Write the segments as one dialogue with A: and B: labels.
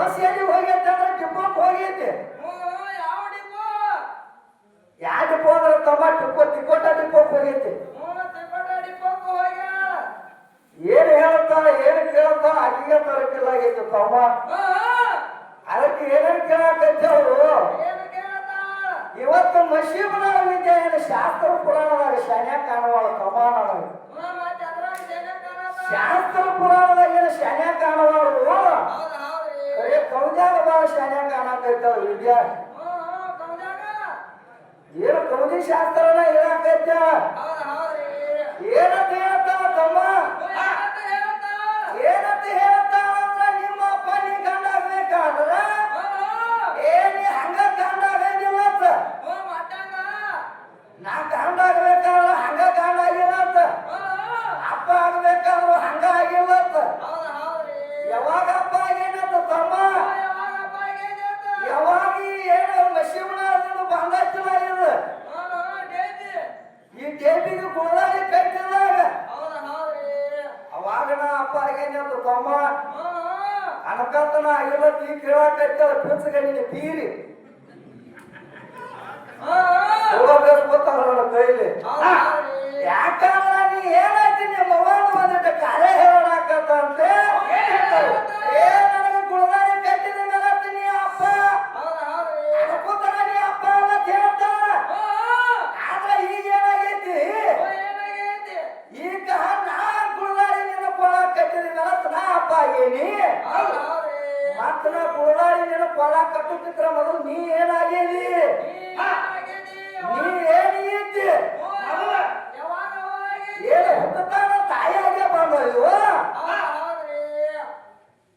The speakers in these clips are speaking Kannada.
A: ಬಸ್
B: ಎಲ್ಲಿ ಹೋಗೈತೆ
A: ಅಂದ್ರೆ ಡಿಪೋಕ್ ಹೋಗೈತೆ ಯಾವ ಟಿಪ್ಪು ಅಂದ್ರೆ ತಮ್ಮ ಟಿಪ್ಪ ತಿಕೋಟ ಟಿಪ್ಪಕ್ಕೆ ಹೋಗೈತೆ ಏನ್ ಹೇಳುತ್ತ ಏನ್ ಕೇಳುತ್ತ ಅಲ್ಲಿಗೆ ತರಕಿಲ್ಲ
B: ಆಗೈತೆ ತಮ್ಮ. ಅದಕ್ಕೆ ಏನೇನ್
A: ಕೇಳಕೈತೆ ಅವರು? ಇವತ್ತು ನಶೀಬನಾಳ ಏನು ಶಾಸ್ತ್ರ ಪುರಾಣದಾಗ ಶನ್ಯ ಕಾಣುವಳ
B: ಕಮಾನಳ ಶಾಸ್ತ್ರ ಪುರಾಣದಾಗ ಏನು ಶನ್ಯ ಕಾಣುವಳು?
A: ಕರೆ ಕೌದ್ಯಾಗ ಬಾಳ ಶಾನ್ಯಾಗ ಕಾಣಾಕೈತವ ವಿದ್ಯಾ? ಏನು ಕೌದಿ ಶಾಸ್ತ್ರನ ಹೇಳಾಕೈತ ಏನಂತ ಹೇಳ್ತಾವ ತಮ್ಮ?
B: ಏನಂತ ಹೇಳ್ತಾ
A: ಏನಂತ ಹೇಳ್ತಾವ ಅಂದ್ರ ನಿಮ್ಮ ಅಪ್ಪ ನೀ ಗಂಡಾಗ್ಬೇಕಾದ್ರ ಏ, ನೀ ಹಂಗ
B: ಹ್ಞೂ ಮತ್ತಂಗ
A: ನಾ ಗಂಡಾಗ್ಬೇಕಾದ್ರ ಹಂಗ ಗಂಡಾಗಿಲ್ಲತ್ತ ಅಪ್ಪ ಆಗ್ಬೇಕಾದ್ರು ಹಂಗ
B: ಆಗಿಲ್ಲ ಹೌದ್ರಿ
A: ಯಾವಾಗ ಅಪ್ಪ ಆಗೇನತ್ತ ತಮ್ಮ
B: ಯಾವಾಗಪ್ಪ ಆಗೈತೆ
A: ಯಾವಾಗ ಈ ಏನು ಮಶಿಮಣ ಅದನ್ನು ಬಂದಾಯ್ತಲ್ಲ ಇದು
B: ಹ್ಞೂ ಹ್ಞೂ ಡೇಜಿ
A: ಈ ಟೇಪಿಗೆ ಗುಣದಾಗಿ ಕಟ್ಟಿದಾಗ
B: ಹೌದು ಹೌದ್ರಿ
A: ಅವಾಗ ನಾ ಅಪ್ಪ ಆಗೇನಂತ ತಮ್ಮ
B: ಹ್ಞೂ ಹ್ಞೂ
A: ಅನಕಂತನ ಆಗಿಲ್ಲತ್ತ ಈ ಕೇಳಾಕೈತಲ್ಲ ಪಿರ್ಸಗ ನೀನು ಬೀರಿ. ಹೋಗಬೇಕು ಗೊತ್ತಾಗಲ್ಲ ನನ್ನ ಕೈಲಿ? ಯಾಕಂದ್ರ ನೀ ಏನಾಯ್ತಿ ನಿಮ್ಮ ಅವ್ವನ ಒಂದಿಟ್ಟು ಕಾರ್ಯ ಹೇಳಾಕತ್ತಂತೆ ನೀ ನೀ ಈಗ ನಾ ಕೊಳ ಕಟ್ಟಿದ ನಾ ಅಪ್ಪ ಆಗೇನಿ. ಮತ್ತ ನಾ ನಿನ್ನ ಕೊಳ ಕಟ್ಟುತ್ತಿದ್ರ ಮೊದಲು ನೀ ಏನಾಗೇನಿ
B: ಏನಾಗೈತಿ
A: ನೀ
B: ಆಗೈತಿ
A: ಏನು ಹುಟ್ಟತಾನ ತಾಯಿಯಾಗೆ ಬಂದಯ್ಯೋ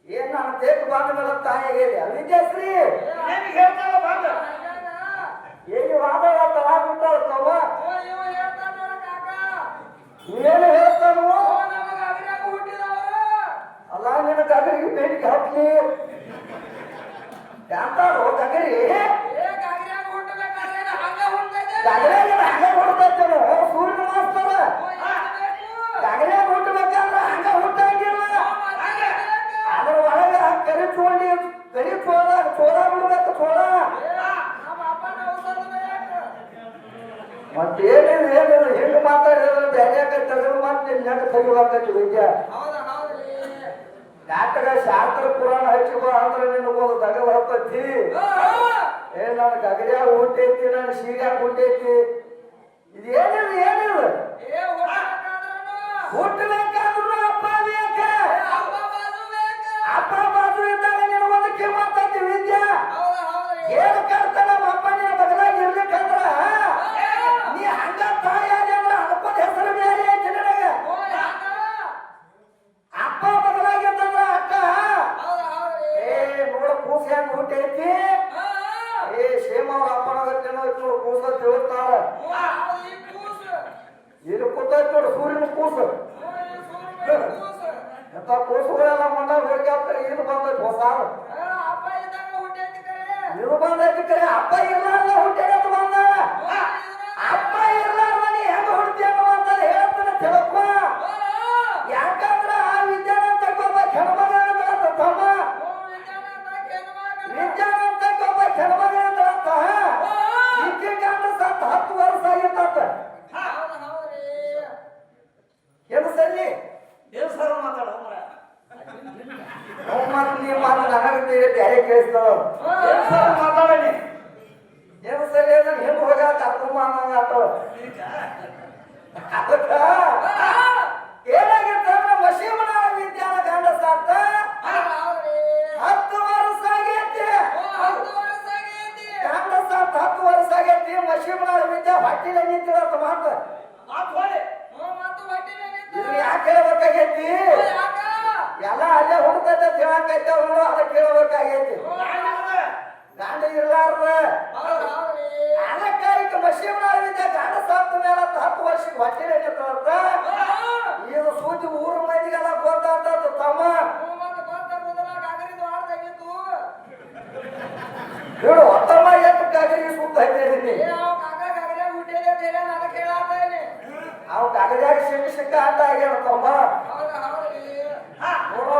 A: ಏನ್ ನಾನು ತೇಕ್ ಬಂದ ಮೇಲೆ ತಾಯಿಯಾಗೇರಿ ಅವಿದ್ಯಾಶ್ರೀ.
B: ಹಂಗಾಗ
A: ಏನು ವಾದಳ ತಳಾಗ್ಬಿಟ್ಟಾಳ ತವ
B: ಓ ಇವ ಹೇಳ್ತಾನ ನೋಡ
A: ಏನು ಹೇಳ್ತಾನು? ಅಲ್ಲ ನಿನ್ನ ಕಗರಿಗೆ ಬೇಡಿಕೆ ಹಾಕ್ಲಿ
B: ಅಗ್ರ್ಯಾಗ ಹುಟ್ಟಬೇಕಾದ್ರೆ ಏನ್ ಹಂಗ ಹುಟ್ಟೈತೆ
A: ಕಗರಿಗೆ ಹಂಗ ಹೊಡ್ತೈತೇನು ಸೂರ್ಯನ ಮಾಸ್ತರ
B: ಓ ಏನ್ ಬೇಕು
A: ಕಗರಿಗೆ ಹುಟ್ಟಬೇಕಂದ್ರ ಹಂಗ ಹುಟ್ಟಂಗಿಲ್ಲ
B: ಮತ್ತೆ ಬೇಕು.
A: ಅದ್ರ ಒಳಗ ಕರಿ ಚೋಡಿ ಕರಿ ಚೋಳ ಚೋಳ ಬಿಡ್ಬೇಕು ಚೋಳ
B: ಏ, ನಮ್ಮ ಅಪ್ಪನ ಔಷಧ ಬೇಕು
A: ಮತ್ತೇನಿಲ್ಲ ಏನಿಲ್ಲ ಹಿಂಗ ಮಾತಾಡಿದ್ರೆ ಬೇರೆ ತೆಗೆದು ಮತ್ತೆ ನೆಟ್ ತೆಗಿಬೇಕೈತಿ ವಿದ್ಯೆ
B: ಹೌದು ಹೌದ್ರಿ
A: ನಾಟಕ ಶಾಸ್ತ್ರ ಪುರಾಣ ಹಚ್ಚಿಕೋ ಅಂದ್ರೆ ನಿನಗೊಂದು ಒಂದು ಹತ್ತೈತಿ. ಏ ನನ್ನ ಗಗಡ್ಯಾಗ ಹುಟ್ಟೈತಿ ನನ್ನ ಶೀಗಾಗ ಹುಟ್ಟೈತಿ. ಇದೇನಿಲ್ಲ ಏನಿಲ್ಲ ಹುಟ್ಟಬೇಕಾದ್ರೂ ಅಪ್ಪ ಬೇಕ.
B: ಅಪ್ಪ ಬಾಜು
A: ಇದ್ದಾಗ ನಿನಗೊಂದು ಕಿಮ್ಮತ್ತೈತಿ ವಿದ್ಯೆ. ಏನು ಕರ್ತ ನಮ್ಮ ಅಪ್ಪ ನಿನ್ನ ಬಗಲಾಗ ಇರ್ಲಿಕ್ಕಂದ್ರ ನೀ ಹಂಗ ತಾಯಾಗಿ ಅಂದ್ರ ಅಪ್ಪನ ಹೆಸರು ಬೇರೆ ಐತಿ ನಿನಗ
B: ಓ ಯಾಕ
A: ಅಪ್ಪ ಬಗಲಾಗಿರ್ತಂದ್ರ ಅಕ್ಕ
B: ಹೌದು ಹೌದ್ರಿ
A: ಏ ನೋಡ ಕೂಸ ಹೆಂಗ್ ಹುಟ್ಟೈತಿ
B: ಆ, ಆ.
A: ಏ ಶೇಮ ಅವ್ರ ಅಪ್ಪನಾಗತ್ತೇನೋ ನೋಡು ಕೂಸ ತಿಳುತ್ತಾಳ
B: ಓ, ಹೌದು, ಈ ಕೂಸು.
A: ಇಲ್ಲಿ ಕೂತೈತಿ ನೋಡು ಸೂರ್ಯನ ಕೂಸು
B: ಓ, ಈ ಸೂರ್ಯನ ಕೂಸು.
A: ಎಂತ ಕೂಸುಗಳೆಲ್ಲ ಮಣ್ಣಾಗ ಹೋಗಿ ಹಾಕ್ತಾರೆ ಇದು ಬಂದೈತಿ ಹೊಸ
B: ಆ, ಅಪ್ಪ ಇದ್ದಾಗ ಹುಟ್ಟೈತಿ ಕರೆ.
A: ಇದು ಬಂದೈತಿ ಕರೆ ಅಪ್ಪ ಇರ್ಲಾರ್ದ ಹುಟ್ಟೈತಿ ಬಂದ
B: ಓ, ಇದನ್ನ-
A: ಅಪ್ಪ ಇರ್ಲಾರ್ದ ನೀ ಹೆಂಗ ಹುಡ್ತೀಯೋ ಅಂತ ಹೇಳ್ತಾನೆ ತಿಳ್ಕೊ
B: ಓ, ಓ.
A: ಯಾಕಂದ್ರ ಆ ವಿದ್ಯಾನ ತಗೊಬ್ಬ ಹೆಣ್ಮಗ ಅಂತ ತಮ್ಮ
B: ಓ, ವಿಜ್ಞಾನ ಅಂತ ಹೆಣ್ಮಗಳು.
A: ವಿದ್ಯಾನ ತಗೊಬ್ಬ ಹೆಣ್ಮಗ ಅಂತ
B: ಓ, ಓ.
A: ಈಕೆ ಗಂಡ ಸತ್ ಹತ್ತು ವರ್ಷ ಆಗಿತ್ತ
B: ಹೌದು ಹೌದ್ರಿ.
A: ಏನು ಸರಿ
C: ಏನ್ ಸರ್ ಮಾತಾಡ
A: ಅವ್ನ್ ಮಾತು ನೀ ಮಾತು ನನಗೆ ಬೇರೆ ಬ್ಯಾರೆ ಕೇಳಿಸ್ತಾವ
B: ಓ,
C: ಏನ್
B: ಓ.
C: ಸರ್ ಮಾತಾಡಲಿ
A: ಏನು ಸರಿ ಅಂದ್ರೆ ಹಿಂಗ್ ಹೋಗ ಕರ್ಕೊಂಬ ಅನ್ನಂಗ ಆತವ ಅದಕ್ಕ ಏನಾಗಿರ್ತಂದ್ರ ಮಶೀಮನ ವಿದ್ಯಾನ ಗಂಡ ಸಾತ
B: ಹೌದು ಹೌದ್ರಿ.
A: ಹತ್ತು ವರ್ಷ ಆಗೈತಿ
B: ಓ, ಹತ್ತು ವರ್ಷ ಆಗೈತಿ.
A: ಗಂಡ ಸಾತ್ ಹತ್ತು ವರ್ಷ ಆಗೈತಿ ಮಶೀಮನ ವಿದ್ಯಾ ಹೊಟ್ಟಿಲ ನಿಂತಿರತ್ತ ಮಾತ
C: ಮಾತು ಹೊಡಿ
B: ಓ, ಮತ್ತು ಹೊಟ್ಟಿಲೆ ನಿಂತು.
A: ಇದು ಯಾಕೆ ಹೇಳ್ಬೇಕಾಗೈತಿ
B: ಓ, ಯಾಕ?
A: ಎಲ್ಲ ಅಲ್ಲೇ ಹುಡ್ತೈತೆ ತಿಳಕೈತೆ ಅವನು ಅದ ಕೇಳ್ಬೇಕಾಗೈತಿ
B: ಓ,
A: ಗಂಡ ಇರ್ಲಾರ್ದ ಈಗ ಮಶೀಮನ ಗಂಡ ಸಾತ್ ಮೇಲೆ ಹತ್ತು ವರ್ಷಕ್ಕೆ ಹೊಟ್ಟೆ ನಿಂತಿರತ್ತ
B: ಓ,
A: ಇದು ಸೂಚಿ ಊರ ಮಂದಿಗೆಲ್ಲ ಗೊತ್ತಾಗ್ತದ ತಮ್ಮ. ಹೇಳು ಹೊತ್ತಮ್ಮ ಎಷ್ಟು ಕಾಗರಿಗೆ ಸುತ್ತ ಹಾಕಿದೀನಿ
B: ಏ, ಅವ
A: ಕಾಗದಾಗ ಸಿಕ್ಕ ಸಿಕ್ಕ ಅಂತ ಆಗ್ಯಾನ ತಮ್ಮ. ನೋಡೋ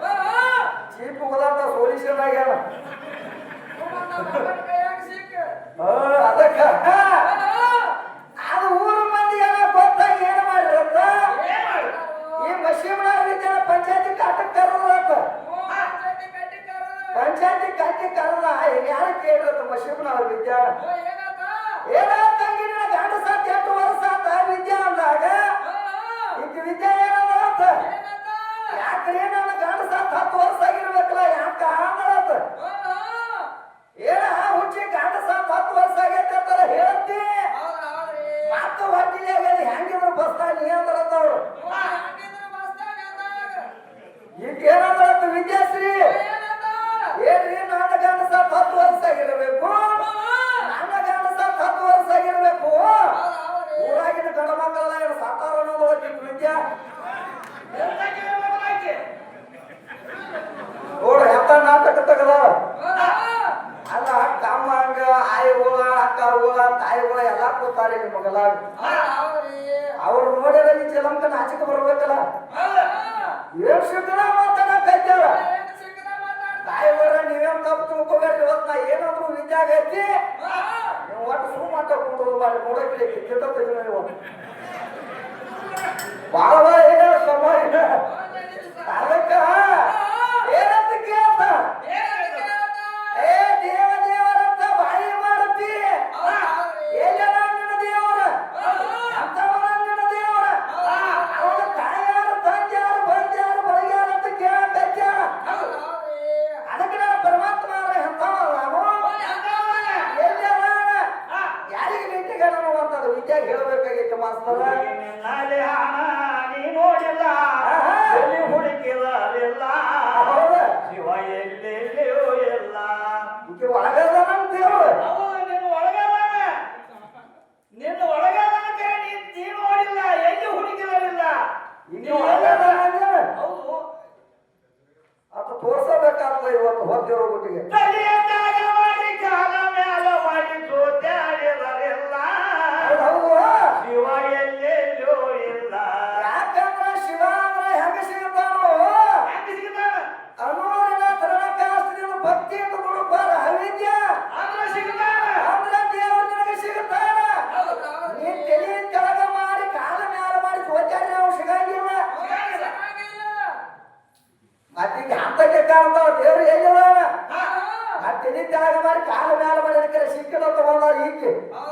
B: ಓ.
A: ಚೀಪ್ ಹೋದಂತ ಸೊಲ್ಯೂಷನ್ ಆಗ್ಯಾನ
B: ಓ, ಮತ್ತು ನಮ್ಮ ಅಪ್ಪನ ಕೈಯಾಗ ಸಿಕ್ಕ.
A: ಆ, ಅದಕ್ಕ ಸಿದ್ದಣ ಮಾತಾಡ ಕೈತೇವ ತಾಯಿವರ ತಪ್ಪು ತಿಳ್ಕೋಬೇಡ್ರಿ ಇವತ್ತು ಏನಾದ್ರು ವಿದ್ಯಾಗ ಐತಿ ಒಟ್ಟು ಸುಮ್ಮ ಮಾಡ ಕುಂದ್ರು ಬಾರಿ ನೋಡಕ್ಕೆ ಕೆಟ್ಟ ತೆಗಿನ ಬಾಳ
B: ಬಾಳ ಸಮಾಜ
A: ಅದಕ್ಕೆ ಇವತ್ತು ಹೋಗ್ತಿರೋ ಗುಟ್ಟಿಗೆ ಆಗಿ
B: ಆ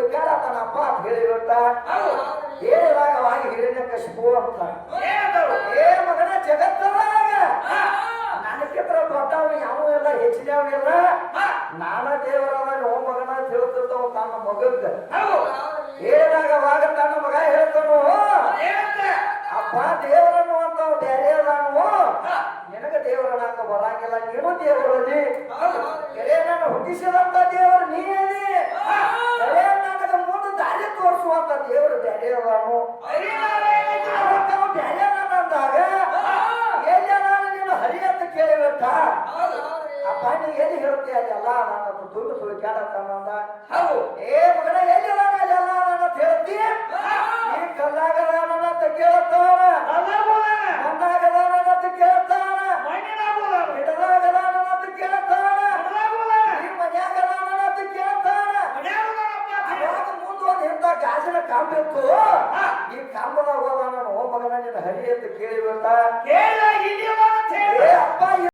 A: ಒಂದು ಕಾಲ ತನ್ನ ಅಪ್ಪ ಅಂತ ಹೇಳಿ
B: ಹೇಳ್ತಾನೆ
A: ಹೇಳಿದಾಗ ವಾಗಿ ಹಿರಣ್ಯ ಕಶಿಪು ಅಂತ ಏ ಮಗನ ಜಗತ್ತದಾಗ ನನಗಿತ್ರ ದೊಡ್ಡವ ಯಾವ ಎಲ್ಲ ಹೆಚ್ಚಿನವನಿಲ್ಲ ನಾನ ದೇವರವನ ಓ ಮಗನ ತಿಳ್ತಿರ್ತಾವ ತನ್ನ
B: ಮಗಂದ.
A: ಹೇಳಿದಾಗ ವಾಗ ತನ್ನ ಮಗ ಹೇಳ್ತಾನು? ಅಪ್ಪ ದೇವರನ್ನು ಅಂತ ಬೇರೆ ಅದಾನು? ನಿನಗ ದೇವರನ್ನ ಬರಂಗಿಲ್ಲ ನೀನು ದೇವರಲ್ಲಿ ನಾನು ಹುಟ್ಟಿಸಿದಂತ ದೇವ ದುಡ್ಡು ಸುಳಿಕ್ಯಾಡ ಸಂಬಂಧ
B: ಹೌದು
A: ಏ ಮಗನ